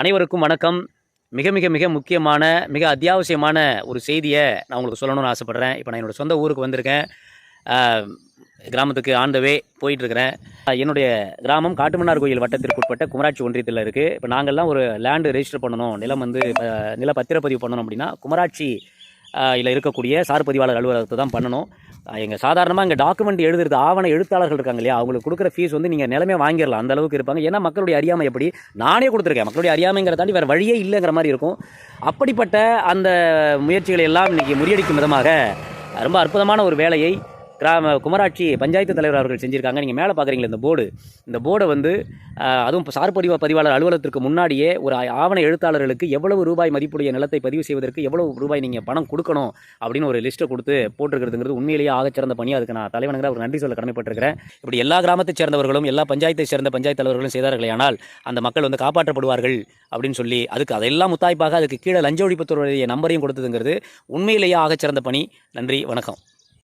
அனைவருக்கும் வணக்கம். மிக மிக மிக முக்கியமான மிக அத்தியாவசியமான ஒரு செய்தியை நான் உங்களுக்கு சொல்லணும்னு ஆசைப்பட்றேன். இப்போ நான் என்னோடய சொந்த ஊருக்கு வந்திருக்கேன். கிராமத்துக்கு ஆண்டவே போயிட்டுருக்கிறேன். என்னுடைய கிராமம் காட்டுமன்னார் கோயில் வட்டத்திற்கு உட்பட்ட குமராட்சி ஒன்றியத்தில் இருக்குது இப்போ நாங்கள்லாம் ஒரு லேண்டு ரெஜிஸ்டர் பண்ணணும். நிலம் வந்து நில பத்திரப்பதிவு பண்ணணும் அப்படின்னா குமராட்சி இதில் இருக்கக்கூடிய சார் பதிவாளர் அலுவலகத்தை தான் பண்ணணும். எங்கள் சாதாரணமாக இங்கே டாக்குமெண்ட் எழுதுறது ஆவண எழுத்தாளர்கள் இருக்காங்க இல்லையா? அவங்களுக்கு கொடுக்குற ஃபீஸ் வந்து நீங்கள் நிலமே வாங்கிடலாம். அந்த அளவுக்கு இருப்பாங்க. ஏன்னா மக்களுடைய அறியாமை எப்படி? நானே கொடுத்துருக்கேன். மக்களுடைய அறியாமைங்கிற தாண்டி வேறு வழியே இல்லைங்கிற மாதிரி இருக்கும். அப்படிப்பட்ட அந்த முயற்சிகளை எல்லாம் இன்றைக்கி முறியடிக்கும் விதமாக ரொம்ப அற்புதமான ஒரு வேலையை கிராம குமராட்சி பஞ்சாயத்து தலைவர் அவர்கள் செஞ்சுருக்காங்க. நீங்கள் மேலே பார்க்குறீங்களா இந்த போர்டு. இந்த போர்டை வந்து அதுவும் இப்போ சார் பதிவா பதிவாளர் அலுவலகத்திற்கு முன்னாடியே ஒரு ஆவண எழுத்தாளர்களுக்கு எவ்வளவு ரூபாய் மதிப்புடைய நிலத்தை பதிவு செய்வதற்கு எவ்வளவு ரூபாய் நீங்கள் பணம் கொடுக்கணும் அப்படின்னு ஒரு லிஸ்ட்டை கொடுத்து போட்டிருக்கிறதுங்கிறது உண்மையிலேயே ஆகச்சிறந்த பணி அதுக்கு நான் தலைவனுங்கிற ஒரு நன்றி சொல்ல கடமைப்பட்டிருக்கிறேன். இப்படி எல்லா கிராமத்தைச் சேர்ந்தவர்களும் எல்லா பஞ்சாயத்தை சேர்ந்த பஞ்சாயத்து தலைவர்களும் செய்தார்களே ஆனால் அந்த மக்கள் வந்து காப்பாற்றப்படுவார்கள் அப்படின்னு சொல்லி அதுக்கு அதெல்லாம் முத்தாய்ப்பாக அதுக்கு கீழே லஞ்ச ஒழிப்புத்துறையுடைய நம்பரையும் கொடுத்ததுங்கிறது உண்மையிலேயே ஆகச்சிறந்த பணி. நன்றி வணக்கம்.